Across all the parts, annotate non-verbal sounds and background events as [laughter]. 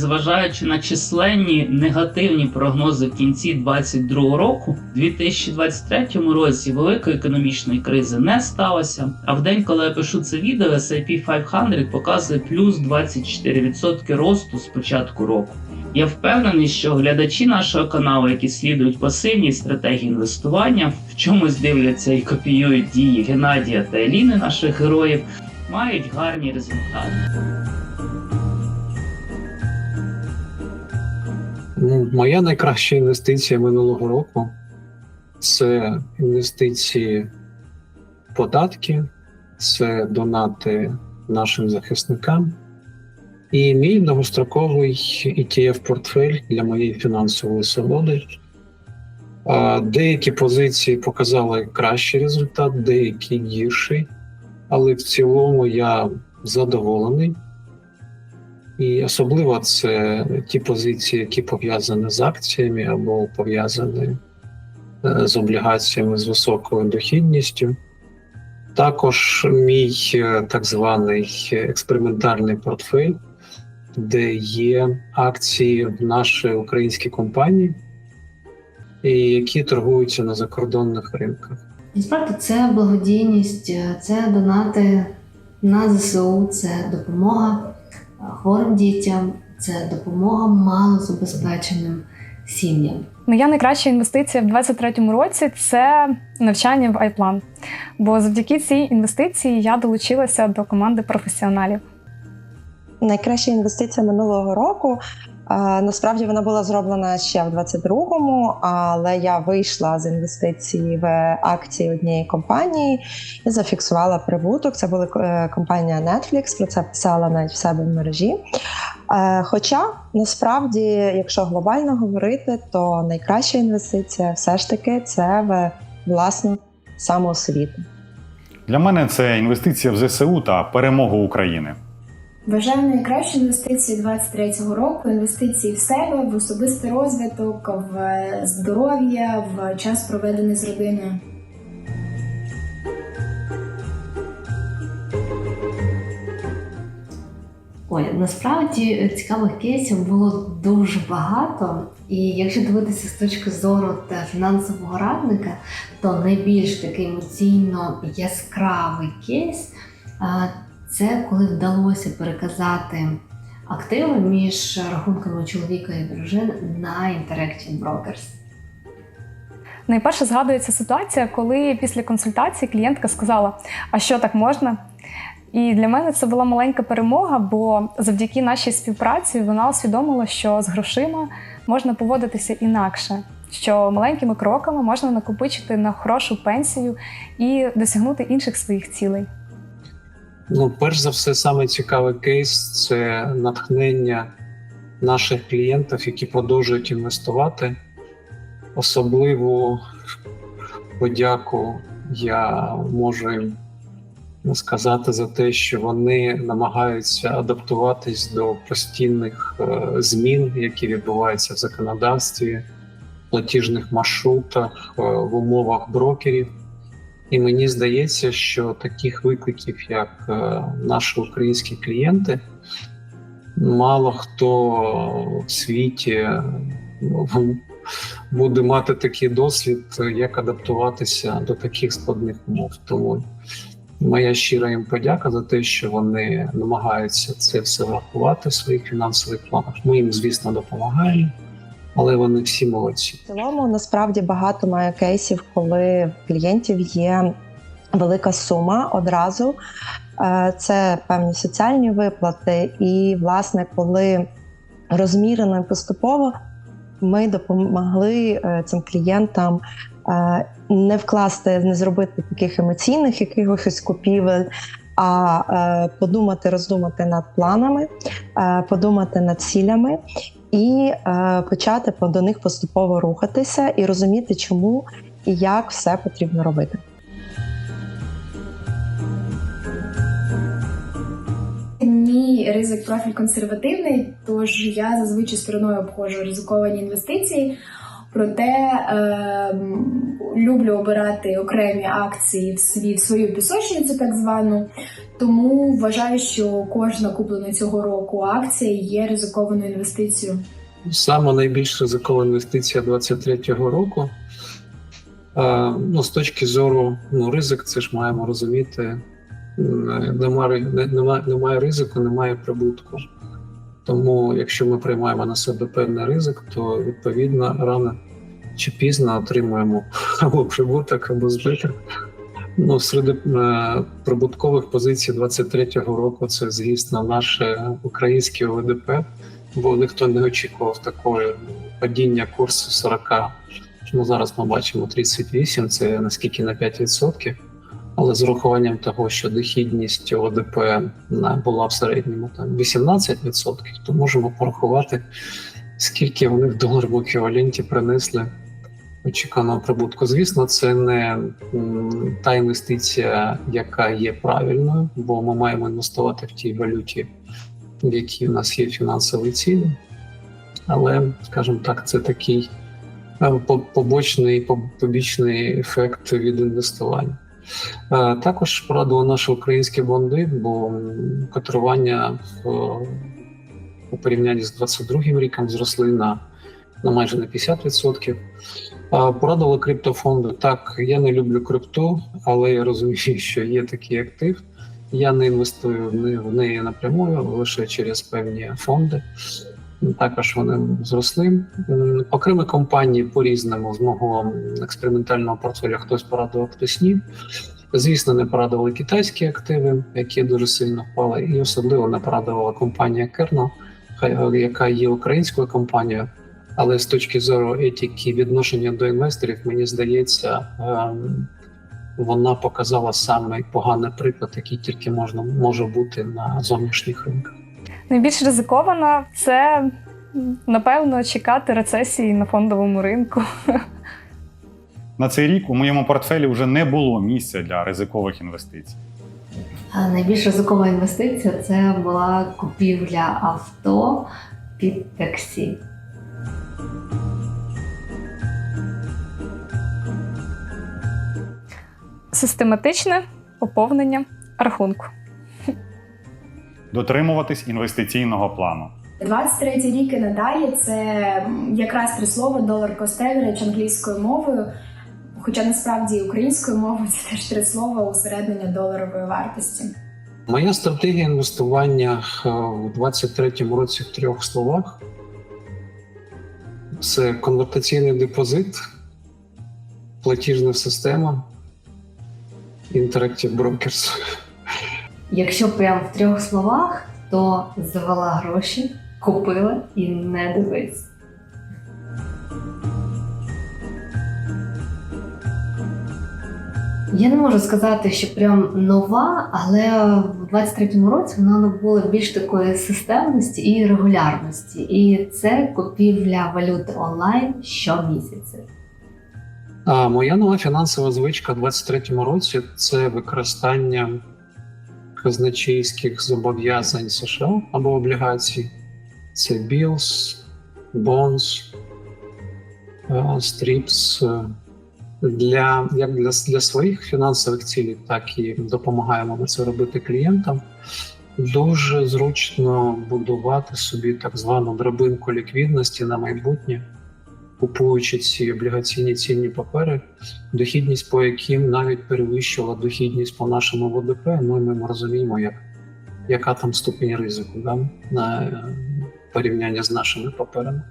незважаючи на численні негативні прогнози в кінці 2022 року, в 2023 році великої економічної кризи не сталося. А в день, коли я пишу це відео, S&P 500 показує плюс 24% росту з початку року. Я впевнений, що глядачі нашого каналу, які слідують пасивній стратегії інвестування, в чомусь дивляться і копіюють дії Геннадія та Еліни, наших героїв, мають гарні результати. Моя найкраща інвестиція минулого року це інвестиції в податки, це донати нашим захисникам. І мій довгостроковий ETF-портфель для моєї фінансової свободи. Деякі позиції показали кращий результат, деякі гірший, але в цілому я задоволений. І особливо це ті позиції, які пов'язані з акціями або пов'язані е, з облігаціями з високою дохідністю. Також мій е, так званий експериментальний портфель, де є акції в наші українські компанії, які торгуються на закордонних ринках. Насправді це благодійність, це донати на ЗСУ, це допомога хворим дітям, це допомога малозабезпеченим сім'ям. Моя найкраща інвестиція в 2023 році це навчання в iPlan. Бо завдяки цій інвестиції я долучилася до команди професіоналів. Найкраща інвестиція минулого року. Насправді вона була зроблена ще в 22-му, але я вийшла з інвестиції в акції однієї компанії і зафіксувала прибуток. Це була е, компанія Netflix, про це писала навіть в себе в мережі. Е, Хоча насправді, якщо глобально говорити, то найкраща інвестиція все ж таки це в власну самоосвіту. Для мене це інвестиція в ЗСУ та перемогу України. Вважаю найкращі інвестиції 23-го року інвестиції в себе, в особистий розвиток, в здоров'я, в час проведений з родиною. Ой, насправді цікавих кейсів було дуже багато. І якщо дивитися з точки зору та фінансового радника, то найбільш такий емоційно яскравий кейс це коли вдалося переказати активи між рахунками чоловіка і дружини на Interactive Brokers. Найперше згадується ситуація, коли після консультації клієнтка сказала: А що так можна? І для мене це була маленька перемога, бо завдяки нашій співпраці вона усвідомила, що з грошима можна поводитися інакше, що маленькими кроками можна накопичити на хорошу пенсію і досягнути інших своїх цілей. Ну, перш за все, саме цікавий кейс це натхнення наших клієнтів, які продовжують інвестувати. Особливу подяку я можу їм сказати за те, що вони намагаються адаптуватись до постійних е, змін, які відбуваються в законодавстві, платіжних маршрутах, е, в умовах брокерів. І мені здається, що таких викликів, як е, наші українські клієнти, мало хто в світі ну, буде мати такий досвід, як адаптуватися до таких складних умов. Тому моя щира їм подяка за те, що вони намагаються це все врахувати в своїх фінансових планах. Ми їм, звісно, допомагаємо, але вони всі молодці. В цілому насправді багато має кейсів, коли в клієнтів є велика сума одразу. Е, Це певні соціальні виплати, і, власне, коли розмірено і поступово ми допомогли е, цим клієнтам е, не вкласти, не зробити таких емоційних якихось купівель, а е, подумати, роздумати над планами, е, подумати над цілями і е, почати до них поступово рухатися і розуміти, чому і як все потрібно робити. Мій ризик профіль консервативний, тож я зазвичай стороною обходжу ризиковані інвестиції. Проте е, люблю обирати окремі акції в свій, в свою пісочницю, так звану. Тому вважаю, що кожна куплена цього року акція є ризикованою інвестицією. Саме найбільш ризикова інвестиція 23-го року. Е, ну, з точки зору ну, ризик, це ж маємо розуміти. Немає, немає, немає ризику, немає прибутку. Тому, якщо ми приймаємо на себе певний ризик, то відповідно рано чи пізно отримуємо або прибуток, або збиток. Ну, серед е, прибуткових позицій 23-го року це, звісно, наше українське ОВДП, бо ніхто не очікував такої падіння курсу 40. Ну, зараз ми бачимо 38, це наскільки на 5%. Але з урахуванням того, що дохідність ОВДП на- була в середньому там 18%, то можемо порахувати, скільки вони в доларовому еквіваленті принесли очікуваного прибутку. Звісно, це не та інвестиція, яка є правильною, бо ми маємо інвестувати в тій валюті, в якій у нас є фінансові цілі. Але, скажімо так, це такий е, побочний побічний ефект від інвестування. Е, Також порадували наші українські бонди, бо котирування у порівнянні з 22-м роком зросли на, на майже на 50%. А, Порадували криптофонди. Так, я не люблю крипту, але я розумію, [laughs] що є такий актив. Я не інвестую в неї напряму, лише через певні фонди. Також вони зросли. Окремі компанії по-різному з мого експериментального портфеля хтось порадував, хтось ні. Звісно, не порадували китайські активи, які дуже сильно впали, і особливо не порадувала компанія Керно, яка є українською компанією. Але з точки зору етики відношення до інвесторів, мені здається, ем, вона показала самий поганий приклад, який тільки можна може бути на зовнішніх ринках. Найбільш ризиковано це напевно чекати рецесії на фондовому ринку. На цей рік у моєму портфелі вже не було місця для ризикових інвестицій. Найбільш ризикова інвестиція це була купівля авто під таксі. Систематичне поповнення рахунку. Дотримуватись інвестиційного плану. 23 рік і надалі це якраз три слова долар cost англійською мовою. Хоча насправді українською мовою це теж три слова усереднення доларової вартості. Моя стратегія інвестування е, у 23-му році в трьох словах: це конвертаційний депозит, платіжна система, Interactive Brokers. Якщо прямо в трьох словах, то завела гроші, купила і не дивись. Я не можу сказати, що прям нова, але в 23-му році вона набула більш такої системності і регулярності. І це купівля валюти онлайн щомісяця. А моя нова фінансова звичка в 23-му році це використання казначейських зобов'язань США або облігацій. Це е, strips. е, Для, як для, для своїх фінансових цілей, так і допомагаємо ми це робити клієнтам. Дуже зручно будувати собі так звану драбинку ліквідності на майбутнє, купуючи ці облігаційні цінні папери, дохідність по яким навіть перевищила дохідність по нашому ВДП. Ну і ми розуміємо, як, яка там ступінь ризику да, на порівняння з нашими паперами.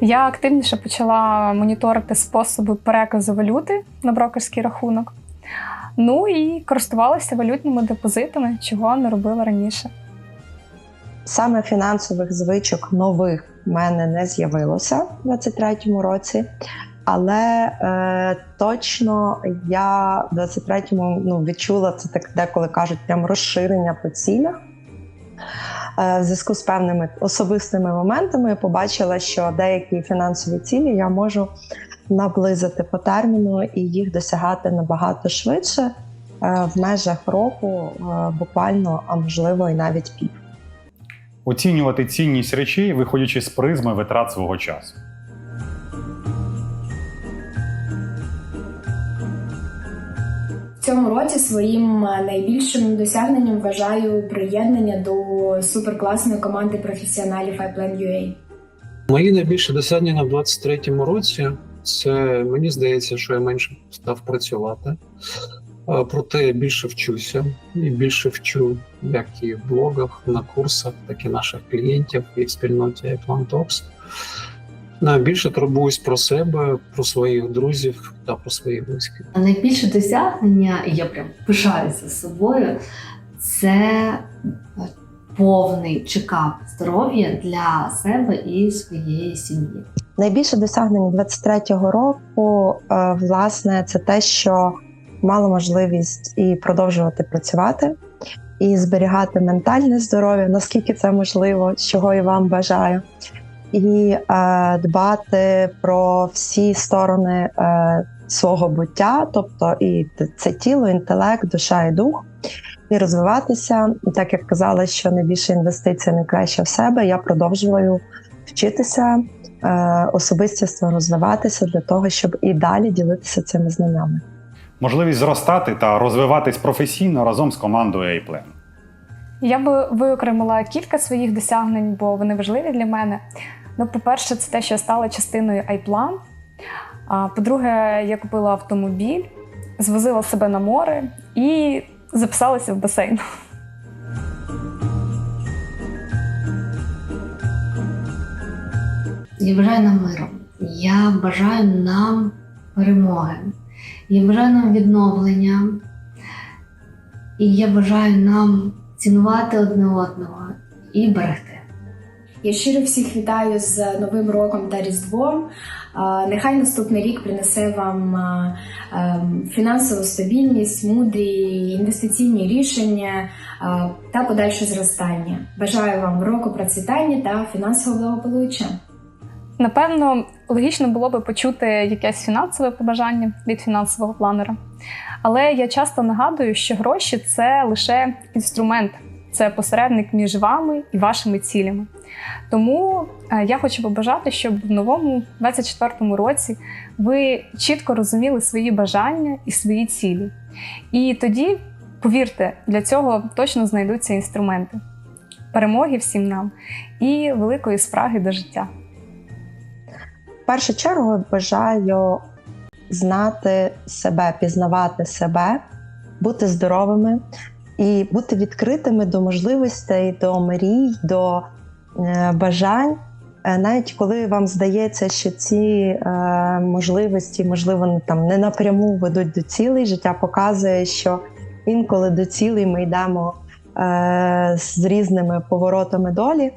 Я активніше почала моніторити способи переказу валюти на брокерський рахунок. Ну і користувалася валютними депозитами, чого не робила раніше. Саме фінансових звичок нових в мене не з'явилося в 23-му році. Але е, точно я в 23-му ну, відчула це так, деколи кажуть, прям розширення по цілях. Е, в зв'язку з певними особистими моментами я побачила, що деякі фінансові цілі я можу наблизити по терміну і їх досягати набагато швидше е, в межах року, е, буквально, а можливо, і навіть пів. Оцінювати цінність речей, виходячи з призми витрат свого часу. В цьому році своїм е, найбільшим досягненням вважаю приєднання до суперкласної команди професіоналів iPlan.ua. Мої найбільші досягнення в 23-му році це мені здається, що я менше став працювати. А, Проте я більше вчуся і більше вчу як і в блогах, на курсах, так і наших клієнтів і в спільноті iPlan Talks. А, Більше турбуюсь про себе, про своїх друзів та про своїх близьких. Найбільше досягнення, і я прям пишаюся собою, це е, повний чекап здоров'я для себе і своєї сім'ї. Найбільше досягнення 23-го року, е, власне, це те, що мала можливість і продовжувати працювати, і зберігати ментальне здоров'я, наскільки це можливо, чого і вам бажаю, і е, дбати про всі сторони е, свого буття, тобто і це тіло, інтелект, душа і дух. І розвиватися, і так як казала, що найбільша інвестиція найкраща в себе, я продовжую вчитися, е, особистісно розвиватися для того, щоб і далі ділитися цими знаннями. Можливість зростати та розвиватись професійно разом з командою A-Plan. Я би виокремила кілька своїх досягнень, бо вони важливі для мене. Ну, по-перше, це те, що я стала частиною iPlan. А по-друге, я купила автомобіль, звозила себе на море і записалася в басейн. Я бажаю нам миру. Я бажаю нам перемоги. Нам відновлення. І я бажаю нам цінувати одне одного і берегти. Я щиро всіх вітаю з Новим роком та Різдвом. Нехай наступний рік принесе вам ем, фінансову стабільність, мудрі інвестиційні рішення та подальше зростання. Бажаю вам року процвітання та фінансового благополуччя. Напевно, логічно було би почути якесь фінансове побажання від фінансового планера. Але я часто нагадую, що гроші це лише інструмент, це посередник між вами і вашими цілями. Тому е, я хочу побажати, щоб в новому 24-му році ви чітко розуміли свої бажання і свої цілі. І тоді, повірте, для цього точно знайдуться інструменти. Перемоги всім нам і великої спраги до життя. Першу чергу бажаю знати себе, пізнавати себе, бути здоровими і бути відкритими до можливостей, до мрій, до е, бажань. Е, Навіть коли вам здається, що ці е, можливості, можливо, не там не напряму ведуть до цілей, життя показує, що інколи до цілей ми йдемо е, з різними поворотами долі.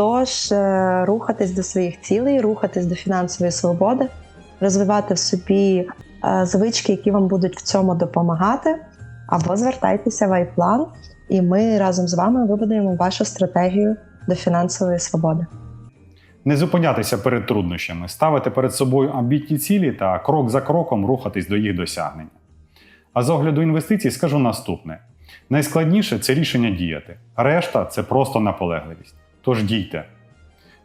Тож е, рухатись до своїх цілей, рухатись до фінансової свободи, розвивати в собі е, звички, які вам будуть в цьому допомагати, або звертайтеся в iPlan, і ми разом з вами вибудуємо вашу стратегію до фінансової свободи. Не зупинятися перед труднощами, ставити перед собою амбітні цілі та крок за кроком рухатись до їх досягнення. А з огляду інвестицій скажу наступне: найскладніше це рішення діяти, решта це просто наполегливість. Тож дійте.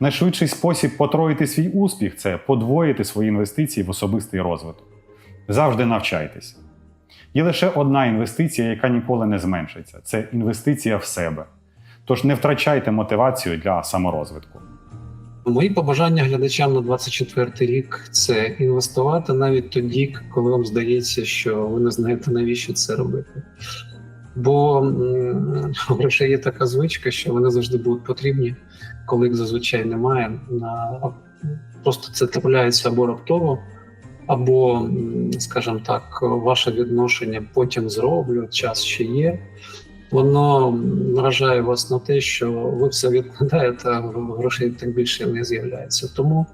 Найшвидший спосіб потроїти свій успіх це подвоїти свої інвестиції в особистий розвиток. Завжди навчайтесь. Є лише одна інвестиція, яка ніколи не зменшиться це інвестиція в себе. Тож не втрачайте мотивацію для саморозвитку. Мої побажання глядачам на 24 рік це інвестувати навіть тоді, коли вам здається, що ви не знаєте, навіщо це робити. Бо у грошей є така звичка, що вони завжди будуть потрібні, коли їх зазвичай немає. Просто це трапляється або раптово, або, скажімо так, ваше відношення потім зроблю, час ще є. Воно наражає вас на те, що ви все відкладаєте, а грошей так більше не з'являється. Тому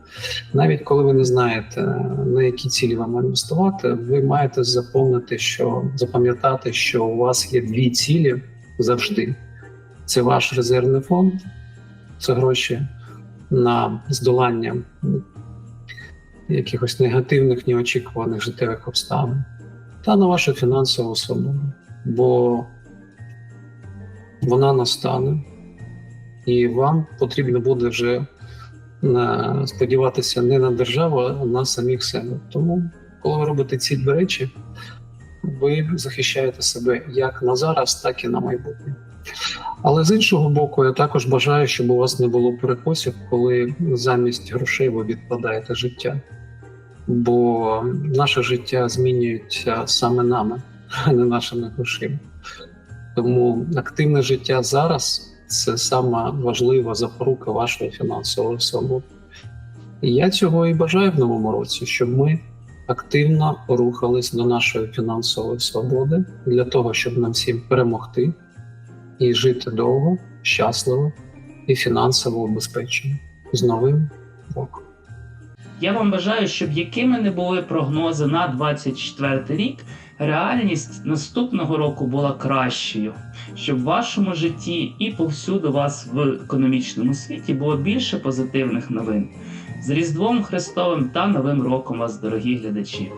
навіть коли ви не знаєте, на які цілі вам інвестувати, ви маєте заповнити, що запам'ятати, що у вас є дві цілі завжди. Це ваш резервний фонд, це гроші на здолання якихось негативних, неочікуваних життєвих обставин, та на вашу фінансову свободу. Бо вона настане, і вам потрібно буде вже на, сподіватися не на державу, а на самих себе. Тому, коли ви робите ці дві речі, ви захищаєте себе як на зараз, так і на майбутнє. Але з іншого боку, я також бажаю, щоб у вас не було перекосів, коли замість грошей ви відкладаєте життя. Бо наше життя змінюється саме нами, а не нашими грошима. Тому активне життя зараз це сама важлива запорука вашої фінансової свободи. І я цього і бажаю в новому році, щоб ми активно рухались до нашої фінансової свободи для того, щоб нам всім перемогти і жити довго, щасливо і фінансово убезпечено. З новим роком. Я вам бажаю, щоб якими не були прогнози на 24 рік, реальність наступного року була кращою, щоб в вашому житті і повсюду вас в економічному світі було більше позитивних новин. З Різдвом Христовим та Новим роком вас, дорогі глядачі!